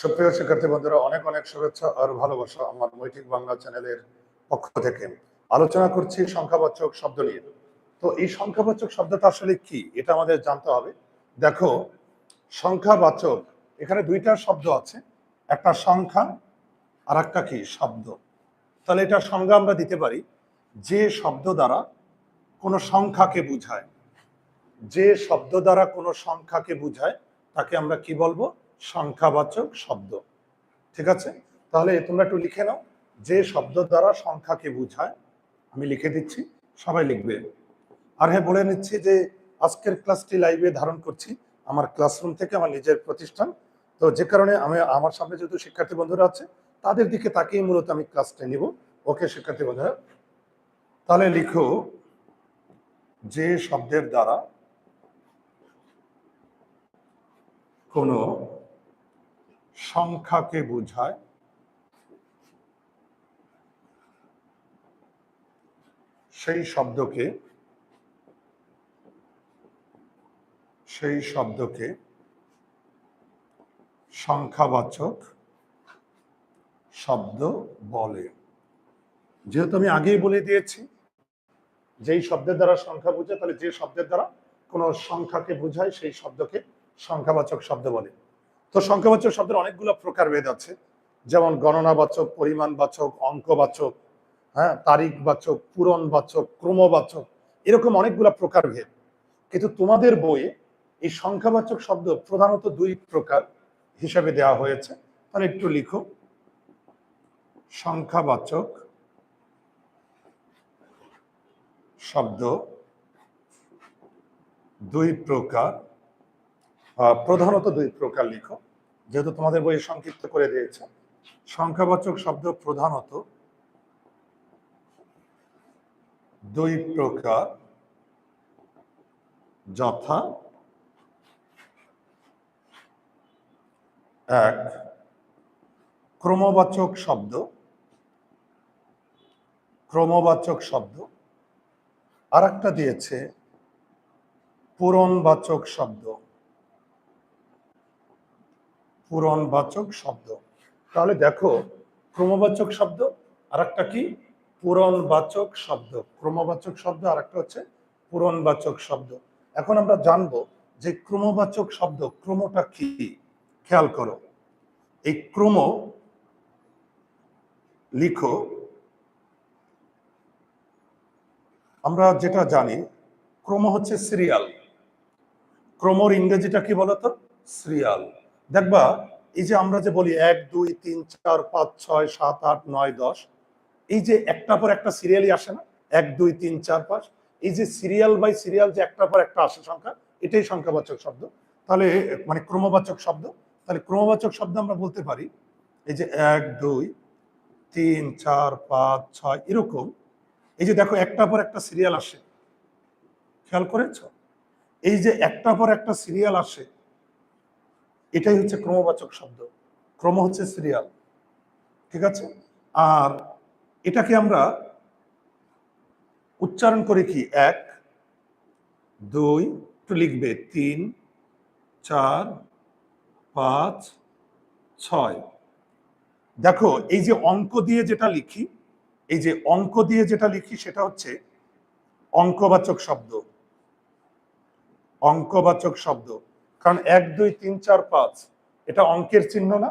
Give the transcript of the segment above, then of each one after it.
সুপ্রিয় শিক্ষার্থী বন্ধুরা, অনেক অনেক শুভেচ্ছা আর ভালোবাসা আমার মৈত্রিক বাংলা চ্যানেলের পক্ষ থেকে। আলোচনা করছি সংখ্যাবাচক শব্দ নিয়ে। তো এই সংখ্যাবাচক শব্দটা আসলে কি? এটা আমাদের জানতে হবে। দেখো, সংখ্যাবাচক, এখানে দুইটা শব্দ আছে, একটা সংখ্যা আর একটা কি? শব্দ। তাহলে এটা সংজ্ঞা আমরা দিতে পারি, যে শব্দ দ্বারা কোনো সংখ্যাকে বুঝায়। যে শব্দ দ্বারা কোনো সংখ্যাকে বুঝায়, তাকে আমরা কি বলব? সংখ্যাবাচক শব্দ। ঠিক আছে? তাহলে তোমরা একটু লিখে নাও। যে শব্দ দ্বারা সংখ্যাকে বুঝায়, আমি লিখে দিচ্ছি, সবাই লিখবে। আর হ্যাঁ বলে নিচ্ছি যে আজকের ক্লাসটি লাইভে ধারণ করছি আমার ক্লাসরুম থেকে আমার নিজের প্রতিষ্ঠান। তো যে কারণে আমি, আমার সামনে যেহেতু শিক্ষার্থী বন্ধুরা আছে, তাদের দিকে তাকিয়ে মূলত আমি ক্লাসটা নিব। ওকে, শিক্ষার্থী বন্ধুরা। তাহলে লিখো, যে শব্দের দ্বারা কোনো সংখ্যাকে বোঝায়। সেই শব্দকে সেই শব্দকে সংখ্যাবাচক শব্দ বলে। যেহেতু আমি আগেই বলে দিয়েছি, যেই শব্দের দ্বারা সংখ্যা বোঝায়, তাহলে যে শব্দের দ্বারা কোনো সংখ্যাকে বোঝায়, সেই শব্দকে সংখ্যাবাচক শব্দ বলে। তো সংখ্যাবাচক শব্দের অনেকগুলো প্রকারভেদ আছে। যেমন গণনাবাচক, পরিমাণবাচক, অঙ্কবাচক হ্যাঁ তারিখবাচক, পূরণবাচক, ক্রমবাচক, এরকম অনেকগুলো প্রকারভেদ কিন্তু তোমাদের বইয়ে এই সংখ্যাবাচক শব্দ প্রধানত দুই প্রকার হিসাবে দেওয়া হয়েছে। তাহলে একটু লিখো। সংখ্যাবাচক শব্দ দুই প্রকার প্রধানত দুই প্রকার লিখো। যেহেতু তোমাদের বইয়ে সংক্ষিপ্ত করে দিয়েছে। সংখ্যাবাচক শব্দ প্রধানত দুই প্রকার, যথা, এক, ক্রমবাচক শব্দ ক্রমবাচক শব্দ আর একটা দিয়েছে পূরণবাচক শব্দ। পূরণবাচক শব্দ। তাহলে দেখো, ক্রমবাচক শব্দ আর একটা কি? পূরণবাচক শব্দ। ক্রমবাচক শব্দ আর একটা হচ্ছে পূরণবাচক শব্দ। এখন আমরা জানব যে ক্রমবাচক শব্দ, ক্রমটা কি? খেয়াল করো। এই ক্রম লিখো। আমরা যেটা জানি, ক্রম হচ্ছে সিরিয়াল। ক্রমর ইংরেজিটা কি বলতো? সিরিয়াল। দেখবা, এই যে আমরা যে বলি এক, দুই, তিন, চার, পাঁচ, ছয়, সাত, আট, নয়, দশ, এই যে একটা পর একটা সিরিয়ালই আসে না? এক, দুই, তিন, চার, পাঁচ, এই যে সিরিয়াল বাই সিরিয়াল যে একটা পর একটা আসে সংখ্যা, এটাই সংখ্যাবাচক শব্দ। তাহলে মানে ক্রমবাচক শব্দ, তাহলে ক্রমবাচক শব্দ আমরা বলতে পারি, এই যে এক, দুই, তিন, চার, পাঁচ, ছয়, এরকম, এই যে দেখো একটা পর একটা সিরিয়াল আসে। খেয়াল করেছ? এই যে একটা পর একটা সিরিয়াল আসে এটাই হচ্ছে ক্রমবাচক শব্দ। ক্রম হচ্ছে সিরিয়াল ঠিক আছে? আর এটাকে আমরা উচ্চারণ করে কি? এক, দুই, একটু লিখবে, তিন, চার, পাঁচ, ছয়। দেখো, এই যে অঙ্ক দিয়ে যেটা লিখি, এই যে অঙ্ক দিয়ে যেটা লিখি, সেটা হচ্ছে অঙ্কবাচক শব্দ। অঙ্কবাচক শব্দ। কারণ এক, দুই, তিন, চার, পাঁচ, এটা অঙ্কের চিহ্ন না,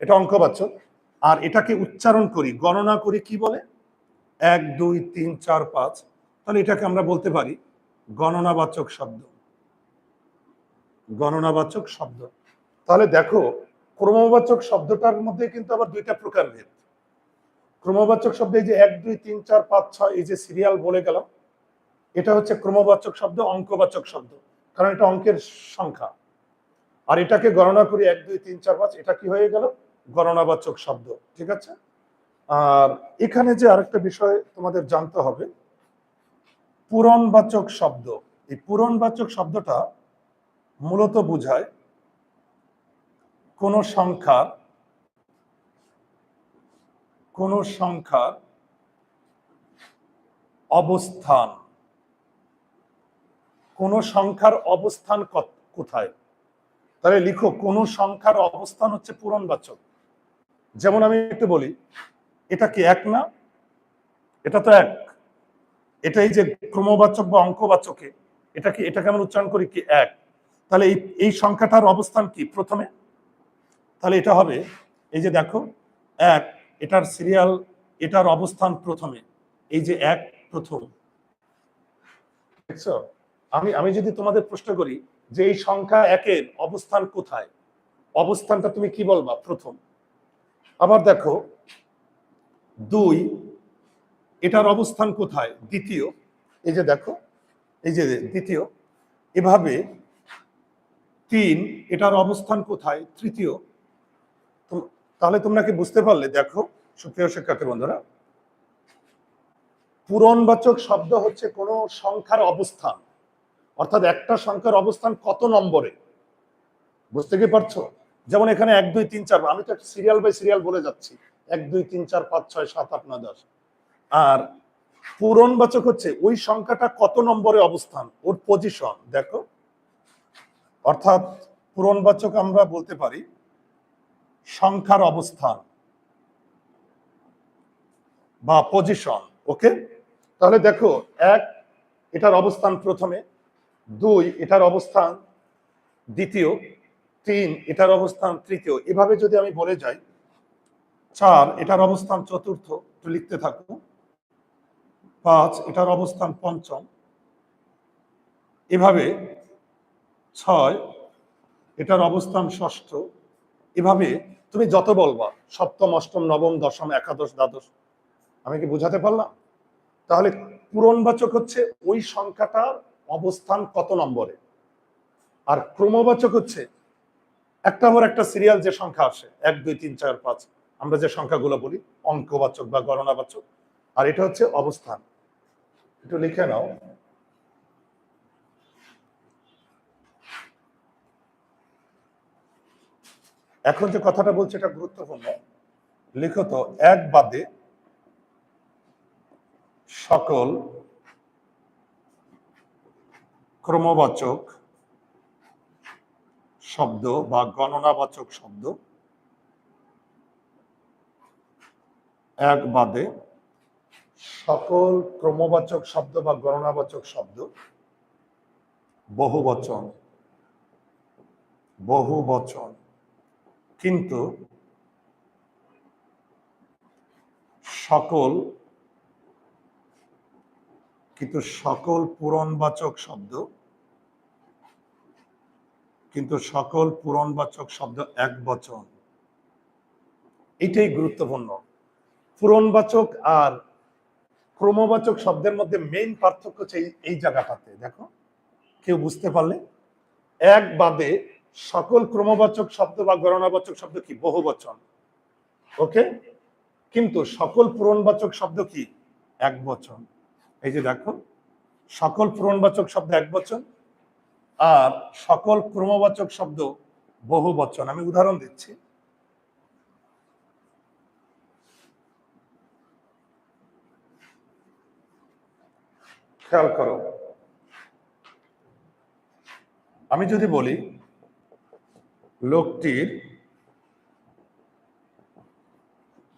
এটা অঙ্কবাচক। আর এটাকে উচ্চারণ করি, গণনা করি কি বলে? এক, দুই, তিন, চার, পাঁচ, তাহলে এটাকে আমরা বলতে পারি গণনাবাচক শব্দ। গণনাবাচক শব্দ। তাহলে দেখো, ক্রমবাচক শব্দটার মধ্যে কিন্তু আবার দুইটা প্রকার ভেদ। ক্রমবাচক শব্দ, এই যে এক, দুই, তিন, চার, পাঁচ, ছয়, এই যে সিরিয়াল বলে গেলাম, এটা হচ্ছে ক্রমবাচক শব্দ, অঙ্কবাচক শব্দ। কারণ এটা অঙ্কের সংখ্যা। আর এটাকে গণনা করি এক, দুই, তিন, চার, পাঁচ, এটা কি হয়ে গেল? গণনাবাচক শব্দ, ঠিক আছে? আর এখানে যে আরেকটা বিষয় তোমাদের জানতে হবে, পূরণবাচক শব্দ। এই পূরণবাচক শব্দটা মূলত বোঝায় কোন সংখ্যার কোন সংখ্যার অবস্থান। কোন সংখ্যার অবস্থান কোথায়? তাহলে লিখো, কোন সংখ্যার অবস্থান হচ্ছে পূরণবাচক। যেমন আমি একটু বলি, এটা কি এক না? এটা তো এক। এটা এই যে ক্রমবাচক বা অঙ্কবাচকে, এটা কি এটাকে আমরা উচ্চারণ করি কি এক? তাহলে এই এই সংখ্যাটার অবস্থান কি প্রথমে? তাহলে এটা হবে, এই যে দেখো, এক, এটার সিরিয়াল এটার অবস্থান প্রথমে। এই যে এক প্রথম। দেখছ? আমি আমি যদি তোমাদের প্রশ্ন করি যে এই সংখ্যা একের অবস্থান কোথায়? অবস্থানটা তুমি কি বলবা প্রথম? আবার দেখো, দুই, এটার অবস্থান কোথায়? দ্বিতীয়, এই যে দেখো, এই যে দ্বিতীয়, এভাবে তিন, এটার অবস্থান কোথায়? তৃতীয়। তাহলে তোমরা কি বুঝতে পারলে? দেখো, সুপ্রিয় শিক্ষার্থী বন্ধুরা, পূরণবাচক শব্দ হচ্ছে কোনো সংখ্যার অবস্থান। অর্থাৎ একটা সংখ্যার অবস্থান কত নম্বরে? বুঝতে কি পারছ? যেমন এখানে এক, দুই, তিন, চার, আমি তো একটা সিরিয়াল বাই সিরিয়াল বলে যাচ্ছি। এক, দুই, তিন, চার, পাঁচ, ছয়, সাত, আট, নয়, দশ। আর পূরণবাচক হচ্ছে ওই সংখ্যাটা কত নম্বরে অবস্থান? ওর পজিশন দেখো। অর্থাৎ পূরণবাচক আমরা বলতে পারি সংখ্যার অবস্থান বা পজিশন ওকে তাহলে দেখো, এক, এটার অবস্থান প্রথমে দুই, এটার অবস্থান। দ্বিতীয়, তিন, এটার অবস্থান তৃতীয়। এভাবে যদি আমি বলে যাই, চার, এটার অবস্থান চতুর্থ, একটু লিখতে থাকো। পাঁচ, এটার অবস্থান পঞ্চম। এভাবে ছয়, এটার অবস্থান ষষ্ঠ। এভাবে তুমি যত বলবা, সপ্তম, অষ্টম, নবম, দশম, একাদশ, দ্বাদশ। আমি কি বুঝাতে পারলাম? তাহলে পূরণবাচক হচ্ছে ওই সংখ্যাটার অবস্থান কত নম্বরে? আর ক্রমবাচক হচ্ছে, একটা পর একটা সিরিয়াল যে সংখ্যা আসে, এক, দুই, তিন, চার, পাঁচ, আমরা যে সংখ্যাগুলো বলি, অঙ্কবাচক বা গণনাবাচক, আর এটা হচ্ছে অবস্থান। একটু লিখে নাও। এখন যে কথাটা বলছে, এটা গুরুত্বপূর্ণ। লিখত এক বাদে সকল ক্রমবাচক শব্দ বা গণনাবাচক শব্দ এক বাদে সকল ক্রমবাচক শব্দ বা গণনাবাচক শব্দ বহু বচন বহু বচন কিন্তু সকল কিন্তু সকল পূরণবাচক শব্দ কিন্তু সকল পূরণবাচক শব্দ এক বচন। এটাই গুরুত্বপূর্ণ। পূরণবাচক আর ক্রমবাচক শব্দের মধ্যে মেইন পার্থক্য হচ্ছে এই- জায়গাটাতে। দেখো, কেউ বুঝতে পারলে? এক বাদে সকল ক্রমবাচক শব্দ বা গণনাবাচক শব্দ কি? বহু বচন। ওকে? কিন্তু সকল পূরণবাচক শব্দ কি? এক বচন। এই যে দেখো, সকল পূরণবাচক শব্দ এক বচন আর সকল ক্রমবাচক শব্দ বহু বচন। আমি উদাহরণ দিচ্ছি। খেয়াল করো। আমি যদি বলি, লোকটির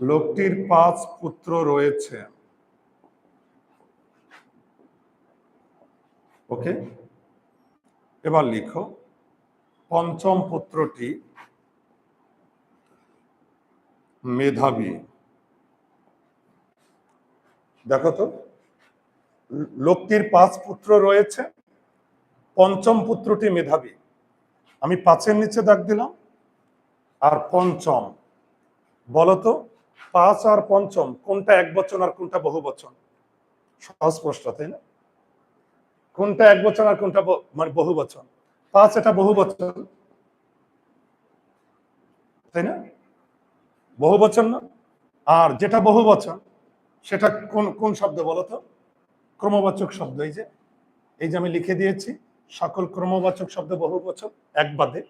লোকটির পাঁচ পুত্র রয়েছে। ওকে? এবার লিখো। পঞ্চম পুত্রটি মেধাবী। দেখো তো, লোকটির পাঁচ পুত্র রয়েছে, পঞ্চম পুত্রটি মেধাবী। আমি পাঁচের নিচে দাগ দিলাম, আর পঞ্চম। বলতো পাঁচ আর পঞ্চম কোনটা এক বচন আর কোনটা বহু বচন সহজ প্রশ্ন, তাই না? কোনটা এক বচন আর কোনটা মানে বহু বচন পাঁচ এটা বহু বচন তাই না? বহু বচন না? আর যেটা বহু বচন সেটা কোন কোন শব্দ বলতো ক্রমবাচক শব্দ, এই যে এই যে আমি লিখে দিয়েছি, সকল ক্রমবাচক শব্দ বহু বচন এক বাদে।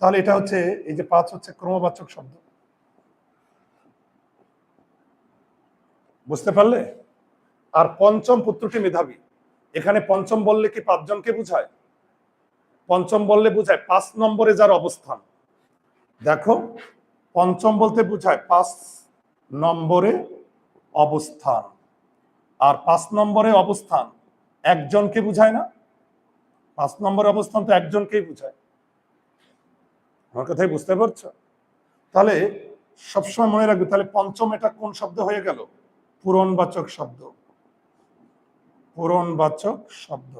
তাহলে এটা হচ্ছে, এই যে পাঁচ হচ্ছে ক্রমবাচক শব্দ। বুঝতে পারলে? আর পঞ্চম পুত্রটি মেধাবী। এখানে পঞ্চম বললে কি পাঁচজনকে বোঝায়? পঞ্চম বললে বোঝায় পাঁচ নম্বরে যার অবস্থান। দেখো, পঞ্চম বলতে বোঝায় পাঁচ নম্বরে অবস্থান। আর পাঁচ নম্বরে অবস্থান একজনকে বুঝায় না? পাঁচ নম্বরে অবস্থান তো একজনকেই বুঝায়। আমার কথাই বুঝতে পারছ? তাহলে সবসময় মনে রাখবে, তাহলে পঞ্চম এটা কোন শব্দ হয়ে গেল? পূরণবাচক শব্দ। পূরণবাচক শব্দ।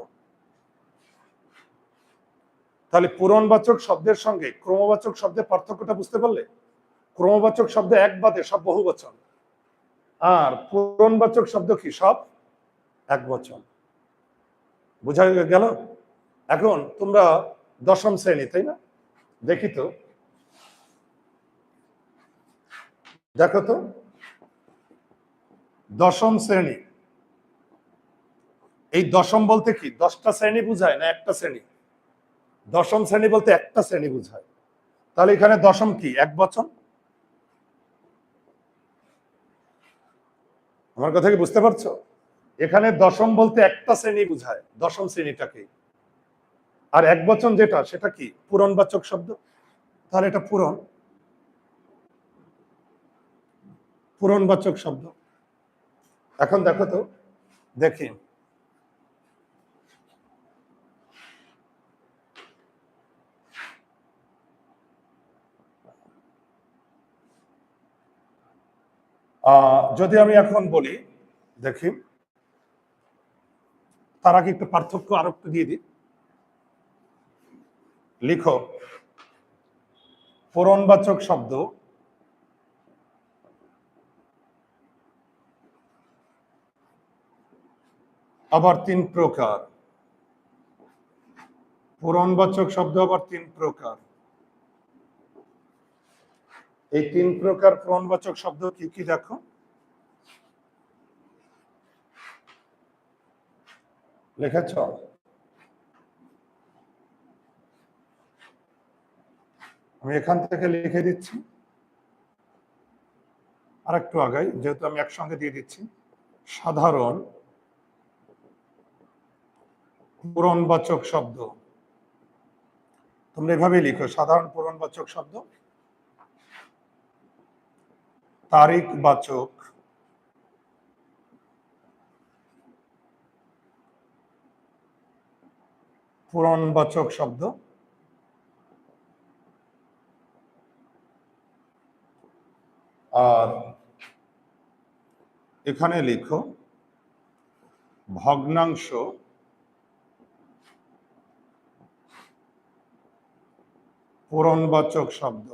তাহলে পূরণবাচক শব্দের সঙ্গে ক্রমবাচক শব্দের পার্থক্যটা বুঝতে পারলে? ক্রমবাচক শব্দ এক বাদে সব বহু বচন আর পূরণবাচক শব্দ কি? সব এক বচন বোঝা গেল? এখন তোমরা দশম শ্রেণি, তাই না? দেখি তো। দেখো তো। দশম শ্রেণি। এই দশম বলতে কি? দশটা শ্রেণি বুঝায় না একটা শ্রেণি? দশম শ্রেণি বলতে একটা শ্রেণি বুঝায়। তাহলে এখানে দশম কি? এক বচন? আমার কথা কি বুঝতে পারছ? এখানে দশম বলতে একটা শ্রেণি বুঝায়। দশম শ্রেণীটাকে আর এক বচন যেটা, সেটা কি? পূরণবাচক শব্দ? তাহলে এটা পূরণ। পূরণবাচক শব্দ। এখন দেখো তো, দেখি। যদি আমি এখন বলি, দেখি তার আগে একটু পার্থক্য আরও একটু দিয়ে দিই। লিখো, পূরণবাচক শব্দ, আবার তিন প্রকার। পূরণবাচক শব্দ, আবার তিন প্রকার। এই তিন প্রকার পূরণবাচক শব্দ কি কি দেখো? লিখেছ? আমি এখান থেকে লিখে দিচ্ছি। আর একটু আগাই, যেহেতু আমি একসঙ্গে দিয়ে দিচ্ছি। সাধারণ পূরণবাচক শব্দ। তোমরা এভাবেই লিখো, সাধারণ পূরণবাচক শব্দ। তারিখ বাচক পূরণবাচক শব্দ। আর এখানে লিখো ভগ্নাংশ পূরণবাচক শব্দ।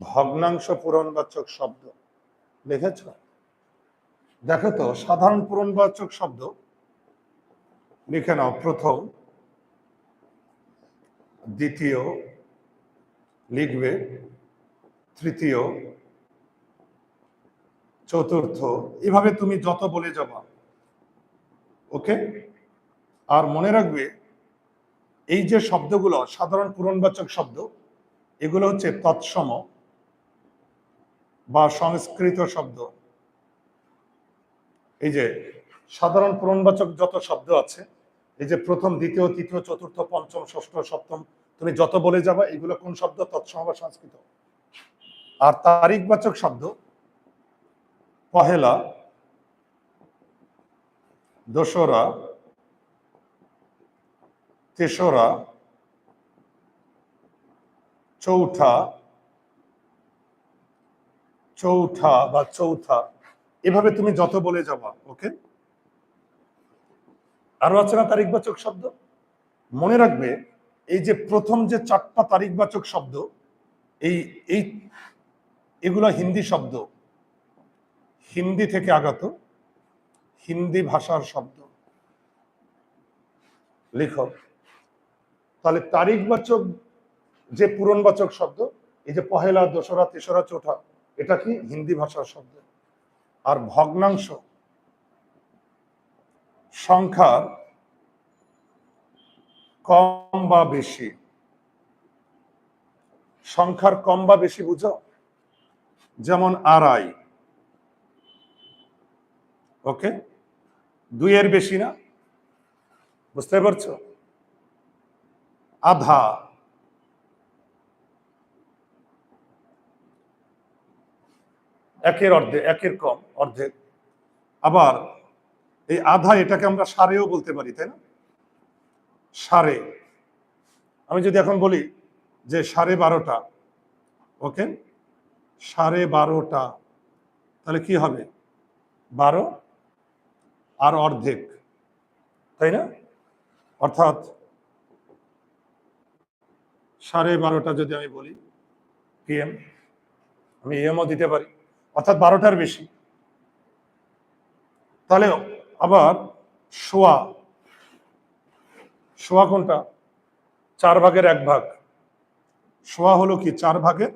ভগ্নাংশ পূরণবাচক শব্দ। লিখেছ দেখো তো, সাধারণ পূরণবাচক শব্দ। লিখে নাও, প্রথম, দ্বিতীয়, লিখবে, তৃতীয়, চতুর্থ। এভাবে তুমি যত বলে যাবা। ওকে? আর মনে রাখবে, এই যে শব্দগুলো, সাধারণ পূরণবাচক শব্দ, এগুলো হচ্ছে তৎসম। বা সংস্কৃত শব্দ। এই যে সাধারণ পূরণবাচক যত শব্দ আছে, এই যে প্রথম, দ্বিতীয়, তৃতীয়, চতুর্থ, পঞ্চম, ষষ্ঠ, সপ্তম, তুমি যত বলে যাবা, এগুলো কোন শব্দ? তৎসম বা সংস্কৃত। আর তারিখবাচক শব্দ, পহেলা, দোসরা, তেসরা, চৌঠা চৌঠা বা চৌথা, এভাবে তুমি যত বলে যাবা ওকে আরও আছে না তারিখবাচক শব্দ? মনে রাখবে, এই যে প্রথম যে চারটা তারিখবাচক শব্দ, এই এই, এগুলো হিন্দি শব্দ। হিন্দি থেকে আগত, হিন্দি ভাষার শব্দ। লেখক তাহলে তারিখবাচক যে পূরণবাচক শব্দ, এই যে পহেলা দোসরা তেসরা, চৌঠা এটা কি হিন্দি ভাষার শব্দ? আর ভগ্নাংশ সংখ্যার কম বা বেশি? সংখ্যার কম বা বেশি বুঝো? যেমন আড়াই। ওকে? দুইয়ের বেশি না? বুঝতে পারছ? আধা। একের অর্ধেক একের কম, অর্ধেক। আবার এই আধা এটাকে আমরা সারেও বলতে পারি, তাই না? সারে। আমি যদি এখন বলি যে সাড়ে বারোটা, ওকে? সাড়ে বারোটা, তাহলে কি হবে? বারো আর অর্ধেক, তাই না? অর্থাৎ সাড়ে বারোটা যদি আমি বলি পিএম আমি এমও দিতে পারি। অর্থাৎ বারোটার বেশি। তাহলে আবার শোয়া শোয়া কোনটা? চার ভাগের এক ভাগ। শোয়া হলো কি? চার ভাগের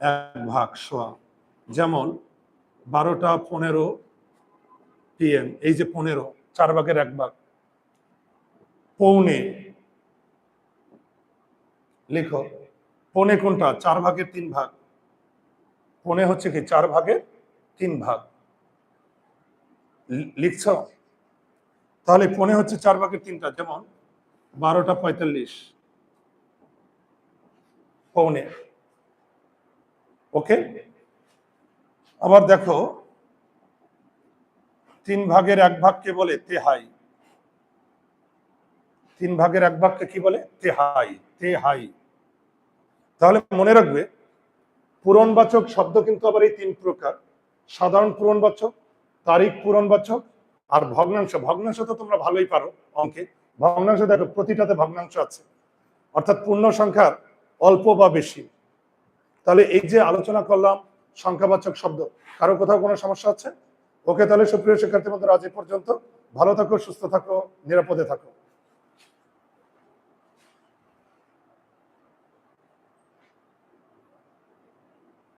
এক ভাগ শোয়া যেমন বারোটা পনেরো পিএম এই যে পনেরো, চার ভাগের এক ভাগ। পৌনে, লিখো। পৌনে কোনটা? চার ভাগের তিন ভাগ। পৌনে হচ্ছে কি চার ভাগের তিন ভাগ। লিখছ? তাহলে পৌনে হচ্ছে চার ভাগের তিনটা, যেমন বারোটা পঁয়তাল্লিশ। পৌনে। ওকে? আবার দেখো, তিন ভাগের এক ভাগকে বলে তেহাই। তিন ভাগের এক ভাগকে কি বলে? তেহাই তেহাই। তাহলে মনে রাখবে পূরণবাচক শব্দ কিন্তু আবার এই তিন প্রকার। সাধারণ পূরণবাচক তারিখ পূরণবাচক আর ভগ্নাংশ। ভগ্নাংশ তো তোমরা ভালোই পারো অঙ্কে। ভগ্নাংশ দেখো, প্রতিটাতে ভগ্নাংশ আছে। অর্থাৎ পূর্ণ সংখ্যার অল্প বা বেশি। তাহলে এই যে আলোচনা করলাম সংখ্যাবাচক শব্দ, কারও কোথাও কোনো সমস্যা আছে? ওকে তাহলে সুপ্রিয় শিক্ষার্থী বন্ধুরা আজ পর্যন্ত। ভালো থাকো, সুস্থ থাকো, নিরাপদে থাকো।